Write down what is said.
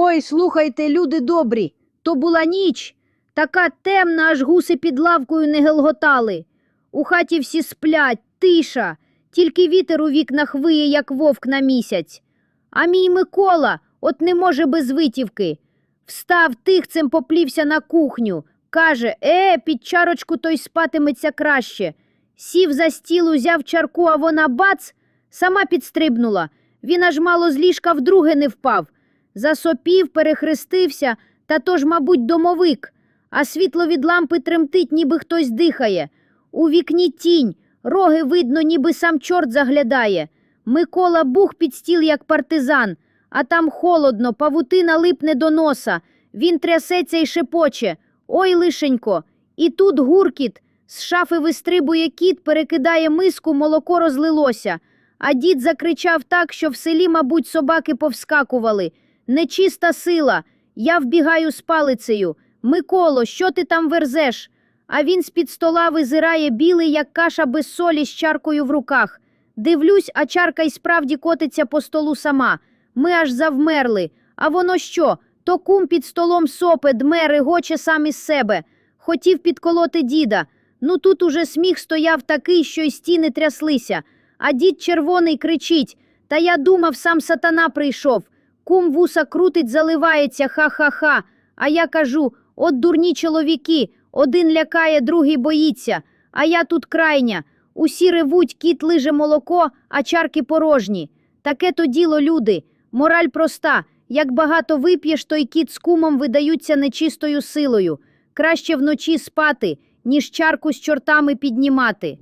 Ой, слухайте, люди добрі, то була ніч, така темна, аж гуси під лавкою не гелготали. У хаті всі сплять, тиша, тільки вітер у вікнах виє, як вовк на місяць. А мій Микола от не може без витівки. Встав тихцем поплівся на кухню. Каже, е, під чарочку той спатиметься краще. Сів за стіл, узяв чарку, а вона бац, сама підстрибнула. Він аж мало з ліжка вдруге не впав. Засопів, перехрестився, та то ж, мабуть, домовик, а світло від лампи тремтить, ніби хтось дихає. У вікні тінь, роги видно, ніби сам чорт заглядає. Микола бух під стіл, як партизан, а там холодно, павутина липне до носа. Він трясеться і шепоче. Ой, лишенько. І тут гуркіт. З шафи вистрибує кіт, перекидає миску, молоко розлилося. А дід закричав так, що в селі, мабуть, собаки повскакували. Нечиста сила. Я вбігаю з палицею. Миколо, що ти там верзеш? А він з-під стола визирає білий, як каша без солі з чаркою в руках. Дивлюсь, а чарка й справді котиться по столу сама. Ми аж завмерли. А воно що? То кум під столом сопе, дме, регоче сам із себе. Хотів підколоти діда. Ну тут уже сміх стояв такий, що й стіни тряслися. А дід червоний кричить. Та я думав, сам сатана прийшов. Кум вуса крутить, заливається, ха-ха-ха. А я кажу: от дурні чоловіки, один лякає, другий боїться. А я тут крайня. Усі ревуть, кіт лиже молоко, а чарки порожні. Таке то діло, люди. Мораль проста. Як багато вип'єш, то й кіт з кумом видаються нечистою силою. Краще вночі спати, ніж чарку з чортами піднімати.